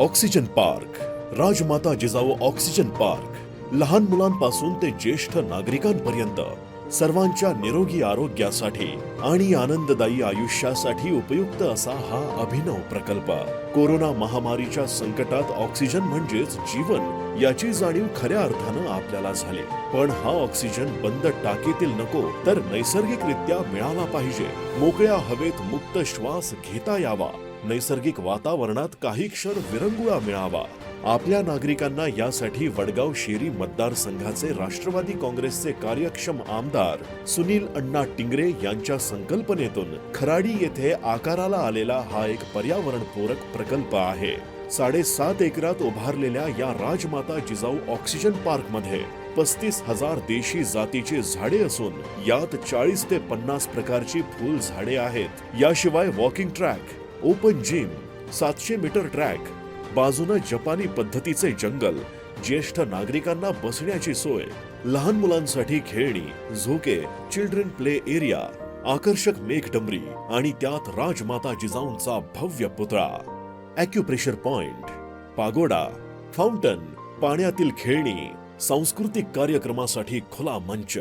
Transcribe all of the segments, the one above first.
Oxygen park. Rajmata Jijau oxygen park. लहान मुलांपासून ते ज्येष्ठ नागरिकांपर्यंत सर्वांच्या निरोगी आरोग्यासाठी आणि आनंददायी आयुष्यासाठी उपयुक्त असा हा अभिनव प्रकल्प. कोरोना महामारीच्या संकटात ऑक्सिजन म्हणजेच जीवन याची जाणीव खऱ्या अर्थानं आपल्याला झाली. पण हा ऑक्सिजन बंद टाकीतील नको तर नैसर्गिकरित्या मिळाला पाहिजे. मोकळ्या हवेत मुक्त श्वास घेता यावा. नैसर्गिक वातावरणात काही क्षण विरंगुळा मिळावा. आपल्या नागरिकांना यासाठी वडगाव शेरी मतदारसंघाचे राष्ट्रवादी काँग्रेसचे कार्यक्षम आमदार सुनील अण्णा टिंगरे यांच्या संकल्पनेतून खराडी येथे आकाराला आलेला हा एक पर्यावरणपूरक प्रकल्प आहे. साडेसात एकरात उभारलेल्या या राजमाता जिजाऊ ऑक्सिजन पार्कमध्ये पस्तीस हजार देशी जातीचे झाडे असून यात चाळीस ते पन्नास प्रकारची फुल झाडे आहेत. याशिवाय वॉकिंग ट्रॅक ओपन जिम सातशे मीटर ट्रॅक बाजूनं जपानी पद्धतीचे जंगल ज्येष्ठ नागरिकांना बसण्याची सोय लहान मुलांसाठी खेळणी झोके चिल्ड्रन प्ले एरिया आकर्षक मेघडंबरी आणि त्यात राजमाता जिजाऊंचा भव्य पुतळा. अॅक्युप्रेशर पॉइंट पागोडा फाउंटन पाण्यातील खेळणी सांस्कृतिक कार्यक्रमासाठी खुला मंच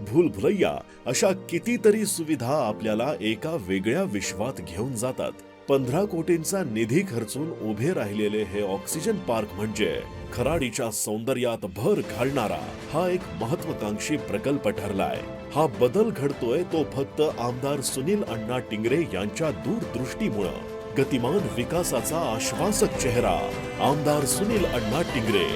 भूलभुलैया अशा कितीतरी सुविधा आपल्याला एका वेगळ्या विश्वात घेऊन जातात. पंधरा कोटींचा निधी खर्चून उभे राहिलेले हे ऑक्सिजन पार्क म्हणजे खराडीच्या सौंदर्यात भर घालणारा हा एक महत्वाकांक्षी प्रकल्प ठरलाय. हा बदल घडतोय तो फक्त आमदार सुनील अण्णा टिंगरे यांच्या दूरदृष्टीमुळं. गतिमान विकासाचा आश्वासक चेहरा आमदार सुनील अण्णा टिंगरे.